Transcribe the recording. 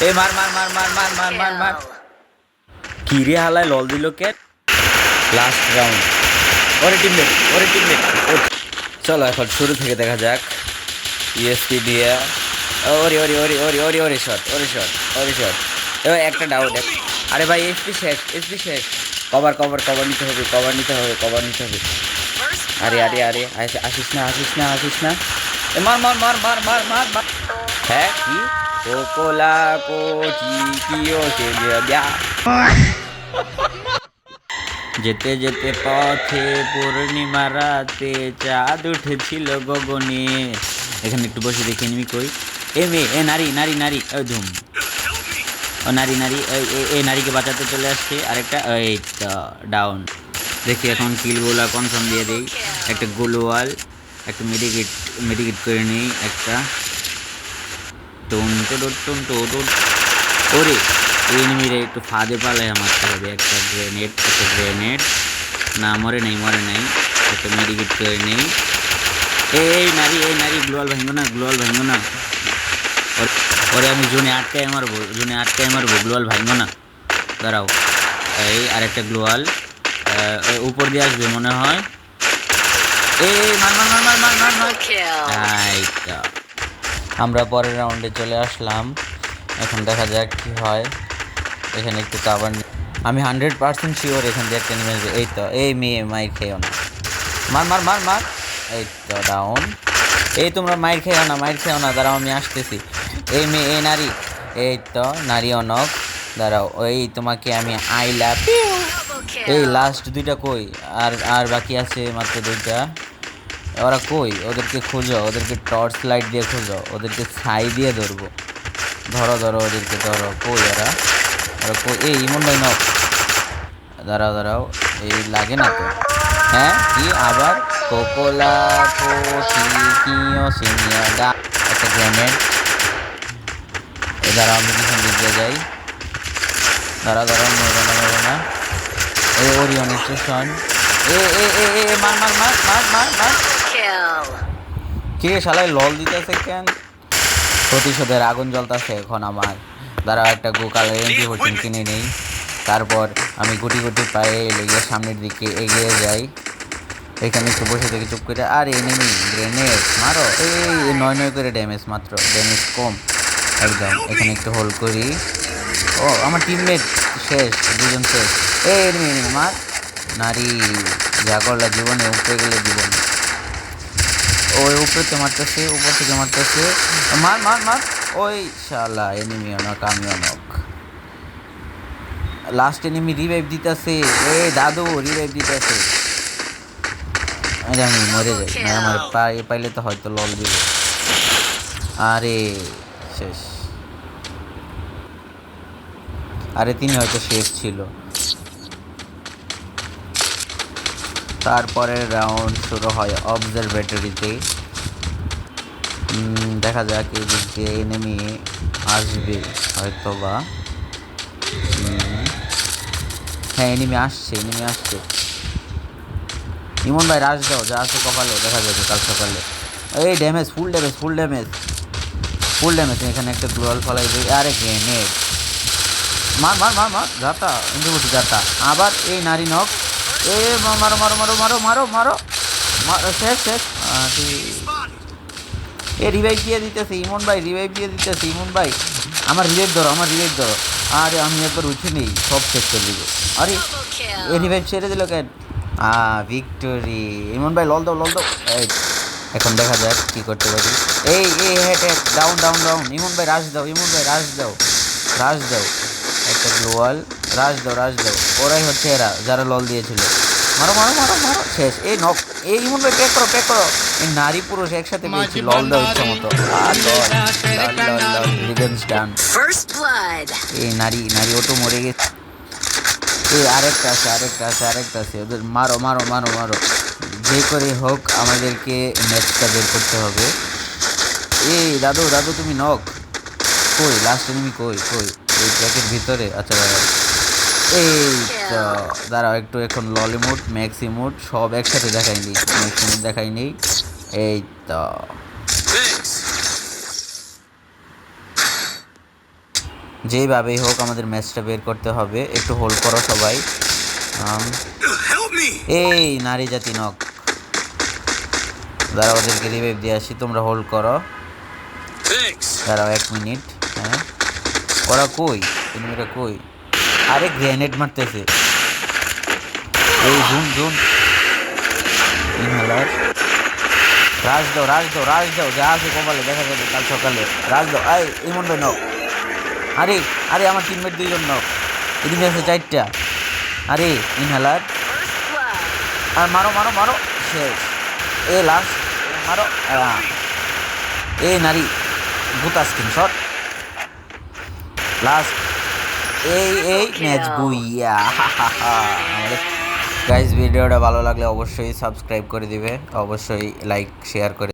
এ মার মার মার মার মার মার মার মার কিরে হালায় লল দিল কে লাস্ট রাউন্ড ওরে টিমমেট ওরে টিমমেট চলো এখন শুরু থেকে দেখা যাক ইএসপি দিয়ে ওরে ওরে ওরে ওরে ওরে ওরে শট ওরে শট ওরে শট এবার একটা ডাউট আরে ভাই এসপি শেষ এসপি শেষ কভার কভার কভার নিতে হবে কভার নিতে হবে কভার নিতে হবে আরে আরে আরে আস- আসিস না আসিস না আসিস না মার মার মার মার মার মার হ্যাঁ কি দিয়া। যেতে যেতে পথে পূর্ণিমা রাতে চাঁদ উঠেছিল গগনে। এখানে একটু বসে দেখে নিবি কই। এ মেয়ে, এ নারী নারী নারী ও ধুম। ও নারী নারী, এ নারীকে বাঁচাতে চলে আসছে। আরেকটা এই ডাউন। দেখি এখন কিল কিলগুলা কনফার্ম দিয়ে দিই। একটা গোলওয়াল, একটা মেডিকেট মেডিকেট করে নিই, একটা ওরে এনিমিরে একটু ফাঁদে পালায় মারতে হবে একটা গ্রেনেড একটা গ্রেনেড না মরে নাই মরে নাই। একটা মেডিকেট করে নেই। এই নারী এই নারী গ্লোয়াল ভাঙবো না গ্লোয়াল ভাঙবো না। ওর- আমি জুনে আটকায় মারবো জুনে আটকায় মারবো গ্লোয়াল ভাঙবো না। দাঁড়াও। এই আরেকটা গ্লোয়াল। উপর দিয়ে আসবে মনে হয়। এই মার মার মার মার মার মার মার। আমরা পরের রাউন্ডে চলে আসলাম। এখন দেখা যাক কি হয়। এখানে একটু কাবার আমি হান্ড্রেড পার্সেন্ট শিওর এখান দিয়ে একটা নেমে। এই তো, এই মেয়ে মাইর খেয়েও না। মার মার মার মার। এই তো ডাউন এই তোমরা মাইর খেয়েও না, মাইর খেয়েও না। দাঁড়াও, আমি আসতেছি। এই মেয়ে, এই নারী। এই তো, নারী অনক। দাঁড়াও ওই তোমাকে আমি আই লাভ এই লাস্ট দুইটা কই? আর আর বাকি আছে মাত্র দুইটা। ওরা কই? ওদেরকে খোঁজো ওদেরকে টর্চ লাইট দিয়ে খোঁজো ওদেরকে ছাই দিয়ে ধরবো। ধরো ধরো ওদেরকে ধরো। কই ওরা ওরা কই? এই ইমন ভাই নক দাঁড়াও দাঁড়াও। এই লাগে না তো? হ্যাঁ? কি আবার? কোকোলা কোকি কিও সিনিয়া একটা গ্রেনেড এই দাঁড়াও আমি দিক দিয়ে যাই। দাঁড়া দাঁড়াও মরবে না মরবে না। এই ওরিয়ন স্টেশন এ এ এ এ এ, মার মার মার মার মার মার। কে শালায় লল দিতেছে কেন? প্রতিশোধের আগুন জ্বলতেছে এখন আমার। দ্বারা একটা গো কালার এমপি ফোরটিন কিনে নেই। তারপর আমি গুটি গুটি পায়ে লেগে সামনের দিকে এগিয়ে যাই। এখানে একটু বসে থেকে চুপ করে আর এনিমি গ্রেনেড মারো। এই এই নয় নয় করে ড্যামেজ মাত্র ড্যামেজ কম। একদম এখানে একটু হোল্ড করি। ও আমার টিমমেট শেষ দুজন শেষ। এই এনিমি এনিমি মার। নারী যা করলা জীবনে উপরে গেলে জীবন। ওই উপরে থেকে মারতেছে, উপর থেকে মারতেছে। মার মার মার। ওই শালা এনিমি অনক আমি অনক লাস্ট এনিমি রিভাইভ দিতেছে। এই দাদু রিভাইভ দিতেছে। আরে আমি মরে যাই। না, আমার পাই পাইলে তো হয়তো লল দিব। আরে, শেষ। আরে, তিনি হয়তো শেষ ছিল। তারপরের রাউন্ড শুরু হয় অবজারভেটরিতে দেখা যাক এই দিক দিয়ে এনিমি আসবে হয়তো বা হ্যাঁ এনিমি আসছে এনিমি আসছে। ইমন ভাই রাজ দাও, যা আছে কপালে, দেখা যাবে কাল সকালে। এই damage full damage full damage full damage এখানে একটা গ্লোয়াল ফলাই দিই। আরে গ্রেনেড মার মার মার মার, যাতা ইন্দ্রবতী যাতা। আবার এই নারী নখ এ মারো মারো মারো মারো মারো মারো। শেষ শেষ। এ রিভাইভ দিয়ে দিতেছে, ইমন ভাই রিভাইভ দিয়ে দিতেছে, ইমন ভাই। আমার রিভাইভ ধরো, আমার রিভাইভ ধরো। আরে, আমি একবার উঠে নেই, সব শেষ করে দিব। আরে, এ রিভাইভ ছেড়ে দিল কেন? আ ভিক্টোরি ইমন ভাই, লল দাও লল দাও। এই, এখন দেখা যাক কি করতে পারি। এই এই head head down down down Emon ভাই রাশ দাও, ইমন ভাই রাশ দাও। রাশ দাও। একটা গ্লোয়াল রাশ দাও রাশ দাও। ওরাই হচ্ছে এরা যারা লল দিয়েছিল। মারো মারো মারো মারো। শেষ। এই নক এই ইমন ভাই প্যাক করো প্যাক করো। এই নারী পুরুষ একসাথে পেয়েছি লল দাও ইচ্ছা মতো. এই নারী নারী ওটো মরে গেছে। এই আরেকটা আছে আরেকটা আছে আরেকটা আছে। ওদের মারো মারো মারো মারো। যে করে হোক আমাদেরকে ম্যাচটা বের করতে হবে। এই দাদু দাদু তুমি নক। কই? লাস্ট এনিমি কই? কই? এই ট্র্যাকের ভিতরে? আচ্ছা দাঁড়াও এই তো দাঁড়াও একটু এখন ললিমুড ম্যাক্সিমুড সব একসাথে দেখাই নেই ম্যাক্সিমুড দেখাই নেই এই তো। যেইভাবেই হোক আমাদের ম্যাচটা বের করতে হবে একটু হোল্ড করো সবাই! এই নারী জাতি নক দাঁড়াও ওদেরকে রিভাইভ দিয়ে আসি তোমরা হোল্ড করো. দাঁড়াও এক মিনিট হ্যাঁ। ওরা কই? এনিমিরা কই? আরে গ্রেনেড মারতেছে। এই জুন জুন। ইনহেলার। রাজ দাও রাজ দাও রাজ দাও, যা আছে কপালে, দেখা যাবে কাল সকালে। রাজ দাও আই ইমন ভাই নক আরে আরে আমার টিমমেট দুইজন নক এদিকে আছে চারটা। আরে, ইনহেলার। আর মারো মারো মারো। শেষ। এ লাস্ট মারো। এ, নারী। ভূতা স্ক্রিনশট লাস্ট এই এই ম্যাচ বুইয়া আমাদের গাইজ ভিডিওটা ভালো লাগলে অবশ্যই সাবস্ক্রাইব করে দিবে অবশ্যই লাইক শেয়ার করে